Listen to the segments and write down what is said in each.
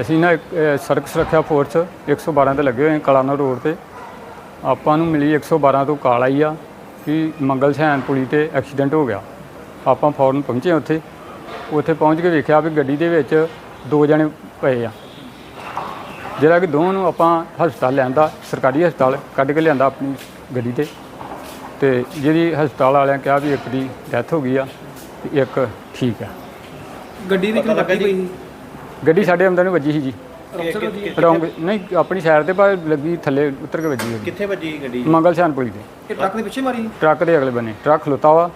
ਅਸੀਂ ਨਾ ਇੱਕ, ਅਹ, ਸੜਕ ਸੁਰੱਖਿਆ ਫੋਰਸ 112 ਤੇ ਲੱਗੇ ਹੋਏ ਹਾਂ ਕਲਾਨਾ ਰੋਡ ਤੇ। ਆਪਾਂ ਨੂੰ ਮਿਲੀ 112 ਤੋਂ ਕਾਲ ਆਈ ਆ ਕਿ ਮੰਗਲ ਸੈਨ ਪੁਲੀ ਤੇ ਐਕਸੀਡੈਂਟ ਹੋ ਗਿਆ। ਆਪਾਂ ਫੌਰਨ ਪਹੁੰਚੇ ਉੱਥੇ। ਉੱਥੇ ਪਹੁੰਚ ਕੇ ਵੇਖਿਆ ਵੀ ਗੱਡੀ ਦੇ ਵਿੱਚ ਦੋ ਜਣੇ ਪਏ ਆ। ਜਿਹੜਾ ਕਿ ਦੋਵਾਂ ਨੂੰ ਆਪਾਂ ਹਸਪਤਾਲ ਲਿਆਂਦਾ ਸਰਕਾਰੀ ਹਸਪਤਾਲ ਕੱਢ ਕੇ ਲਿਆਂਦਾ ਆਪਣੀ ਗੱਡੀ ਤੇ। ਤੇ ਜਿਹਦੀ ਹਸਪਤਾਲ ਵਾਲਿਆਂ ਕਿਹਾ ਵੀ ਇੱਕ ਦੀ ਡੈਥ ਹੋ ਗਈ ਆ ਤੇ ਇੱਕ ਠੀਕ ਆ। ਗੱਡੀ ਦੀ ਕਿੰਨੀ ਲੱਗੀ ਪਈ ਸੀ? ਗੱਡੀ ਸਾਡੇ ਅੰਦਰ ਨੂੰ ਵੱਜੀ ਸੀ ਜੀ। ਰੌਂਗ ਨਹੀਂ ਆਪਣੀ ਸਾਈਡ ਤੇ ਪਰ ਲੱਗੀ ਥੱਲੇ ਉਤਰ ਕੇ ਵੱਜੀ ਹੋਈ। ਕਿੱਥੇ ਵੱਜੀ ਗੱਡੀ ਮੰਗਲ ਸ਼ਾਨ ਪੁਲੀ ਤੇ ਇਹ ਟਰੱਕ ਦੇ ਪਿੱਛੇ ਮਾਰੀ ਟਰੱਕ ਦੇ ਅਗਲੇ ਬੰਨੇ। ਟਰੱਕ ਖਲੋਤਾ ਵਾ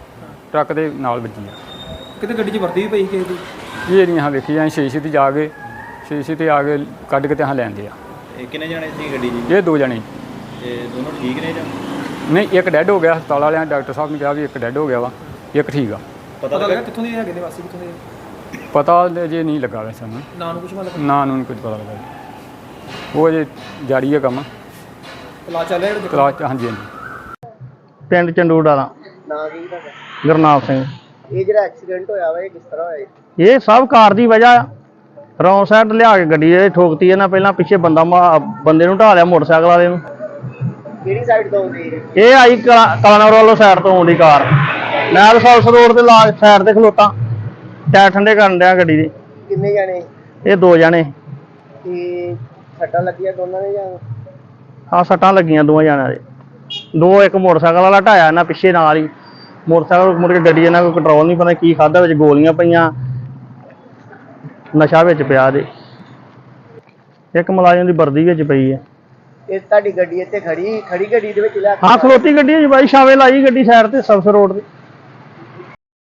ਟਰੱਕ ਦੇ ਨਾਲ ਵੱਜੀ ਆ। ਕਿਤੇ ਗੱਡੀ 'ਚ ਵਰਦੀ ਵੀ ਪਈ ਕਿਸੇ ਦੀ ਇਹ ਨਹੀਂ ਹਾਂ ਵੇਖੀ ਜਾਂ ਸ਼ੀਸ਼ੇ ਤੇ ਜਾ ਕੇ ਸ਼ੀਸ਼ੇ ਤੇ ਆ ਕੇ ਕੱਢ ਕੇ ਤੇ ਹਾਂ ਲੈਂਦੇ ਆ। ਇਹ ਕਿੰਨੇ ਜਾਣੇ ਸੀ ਗੱਡੀ 'ਚ ਇਹ ਦੋ ਜਣੇ। ਤੇ ਦੋਨੋਂ ਠੀਕ ਨੇ ਜਾਂ? ਨਹੀਂ ਇੱਕ ਡੈੱਡ ਹੋ ਗਿਆ ਹਸਪਤਾਲ ਵਾਲਿਆਂ ਡਾਕਟਰ ਸਾਹਿਬ ਨੇ ਕਿਹਾ ਵੀ ਇੱਕ ਡੈੱਡ ਹੋ ਗਿਆ ਵਾ ਇੱਕ ਠੀਕ ਆ। ਪਤਾ ਲੱਗਾ ਕਿੱਥੋਂ ਦੇ ਹੈਗੇ ਨੇ ਵਾਸੀ ਕਿੱਥੋਂ ਦੇ ਪਤਾ ਜੇ ਨਹੀਂ ਲੱਗਾ ਵੈਸੇ ਸਾਨੂੰ ਨਾਂ ਨੂੰ ਕੁਝ ਮਤਲਬ ਨਾ ਨੂੰ ਨਹੀਂ ਕੁਝ ਪਤਾ ਲੱਗਾ। ਜੀ। ਉਹ ਜੇ ਜਾਰੀ ਹੈ ਕੰਮ। ਇਲਾਜ ਚੱਲ ਰਿਹਾ ਜਿਹੜਾ ਕਲਾਸ ਚ ਹਾਂਜੀ ਹਾਂਜੀ। ਪਿੰਡ ਚੰਡੂੜਾ ਦਾ। ਨਾ ਕੀ ਤੁਹਾਡਾ? ਗੁਰਨਾਮ ਸਿੰਘ। ਇਹ ਜਿਹੜਾ ਐਕਸੀਡੈਂਟ ਹੋਇਆ ਵਾ ਇਹ ਕਿਸ ਤਰ੍ਹਾਂ ਹੋਇਆ ਜੀ? ਇਹ ਸਭ ਕਾਰ ਦੀ ਵਜ੍ਹਾ ਰੌਂਗ ਸਾਈਡ ਲਿਆ ਕੇ ਗੱਡੀ ਇਹ ਠੋਕਤੀ ਇਹਨਾਂ ਪਹਿਲਾਂ ਪਿੱਛੇ ਬੰਦਾ ਮਾ- ਬੰਦੇ ਨੂੰ ਢਾ ਲਿਆ ਮੋਟਰਸਾਈਕਲ ਵਾਲੇ ਨੂੰ। ਕਿਹੜੀ ਸਾਈਡ ਤੋਂ ਆਉਂਦੀ ਹੈ ਇਹ ਆਈ ਕਲਾ- ਕਲਾਨੌਰ ਵੱਲੋਂ ਸਾਈਡ ਤੋਂ ਆਉਂਦੀ ਕਾਰ। ਮੈਂ ਤਾਂ ਸੌਲਸ ਰੋਡ ਤੇ ਲਾ ਸਾਈਡ ਤੇ ਖਲੋਤਾ। ਟਾਇਰ ਠੰਡੇ ਕਰਨ ਡਿਆ ਗੱਡੀ ਦੇ। ਕਿੰਨੇ ਜਾਣੇ? ਇਹ ਦੋ ਜਣੇ। ਤੇ ਸੱਟਾਂ ਲੱਗੀਆਂ ਦੋਨਾਂ ਦੇ ਜਾਂ? ਆ ਸੱਟਾਂ ਲੱਗੀਆਂ ਦੋਵਾਂ ਜਣਿਆਂ ਦੇ। ਦੋ ਇੱਕ ਮੋਟਰਸਾਈਕਲ ਵਾਲਾ ਢਾਇਆ ਇਹਨਾਂ ਪਿੱਛੇ ਨਾਲ ਹੀ। ਮੋਟਰਸਾਈਕਲ ਮੁੜ ਕੇ ਗੱਡੀ ਇਹਨਾਂ ਕੋਲ ਕੰਟਰੋਲ ਨਹੀਂ ਪਤਾ ਕੀ ਖਾਦਾ ਵਿੱਚ ਗੋਲੀਆਂ ਪਈਆਂ। ਨਸ਼ਾ ਵਿੱਚ ਪਿਆ ਦੇ ਇੱਕ ਮੁਲਾਜ਼ਮ ਦੀ ਵਰਦੀ ਵਿੱਚ ਪਈ ਹੈ। ਇਹ ਤੁਹਾਡੀ ਗੱਡੀ ਇੱਥੇ ਖੜੀ ਖੜੀ ਗੱਡੀ ਦੇ ਵਿੱਚ ਕੇ ਹਾਂ ਖਲੋਤੀ ਗੱਡੀ ਹੈ ਜੀ ਬਾਈ ਸ਼ਾਵੇ ਲਾਈ ਗੱਡੀ ਸਾਈਡ ਤੇ ਸਬਸ ਰੋਡ ਤੇ।